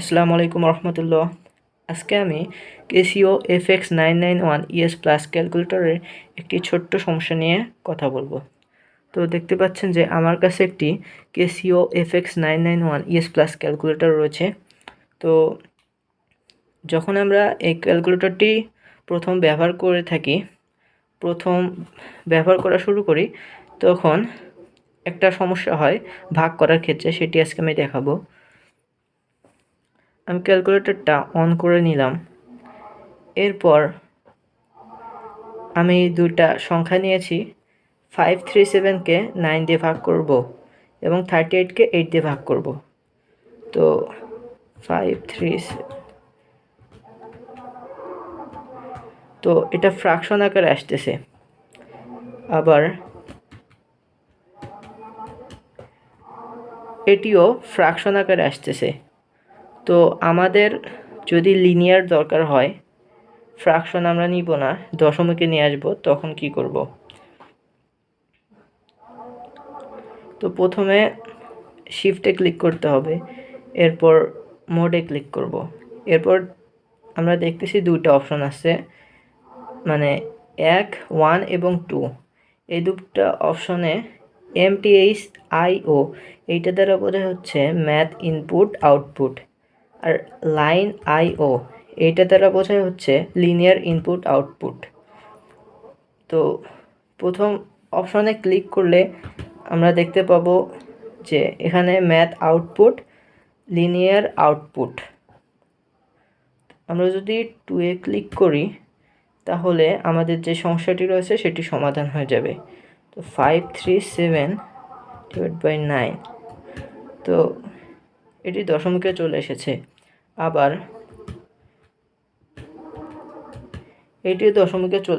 আসসালামু আলাইকুম রহমতুল্লাহ আজকে আমি Casio F X nine nine one ES plus ক্যালকুলেটরের একটি ছোট্ট সমস্যা নিয়ে কথা বলব। তো দেখতে পাচ্ছেন যে আমার কাছে একটি Casio F X nine nine one ES plus calculator রয়েছে। তো যখন আমরা এই ক্যালকুলেটরটি প্রথম ব্যবহার করে থাকি, প্রথম ব্যবহার করা শুরু করি, তখন একটা সমস্যা হয় ভাগ করার ক্ষেত্রে, সেটি আজকে আমি দেখাবো। আমি ক্যালকুলেটরটা অন করে নিলাম। এরপর আমি দুটা সংখ্যা নিয়েছি। ফাইভ থ্রি সেভেনকে নাইন দিয়ে ভাগ করব এবং থার্টি এইটকে এইট দিয়ে ভাগ করব। তো ফাইভ থ্রি তো এটা ফ্রাকশন আকারে আসতেছে। আবার এটিও ফ্রাকশন আকারে আসতেছে। তো আমাদের যদি লিনিয়ার দরকার হয় ফ্রাকশন আমরা নিব না দশমিকে নিয়ে আসব, তখন কি করব? তো প্রথমে শিফটে ক্লিক করতে হবে, এরপর মোডে ক্লিক করব। এরপর আমরা দেখতেছি দুইটা অপশন আছে মানে এক ওয়ান এবং টু এই দুটা অপশনে এমটিএইচ আইও এইটা দ্বারা বোঝা হচ্ছে ম্যাথ ইনপুট আউটপুট আর লাইন আইও এইটা দ্বারা বোঝায় হচ্ছে লিনিয়ার ইনপুট আউটপুট তো প্রথম অপশনে ক্লিক করলে আমরা দেখতে পাবো যে এখানে ম্যাথ আউটপুট লিনিয়ার আউটপুট আমরা যদি টুয়ে ক্লিক করি, তাহলে আমাদের যে সমস্যাটি রয়েছে সেটি সমাধান হয়ে যাবে। তো five three seven divide by nine তো এটি দশমিকে চলে এসেছে। আবার এটি দশমিকে চলে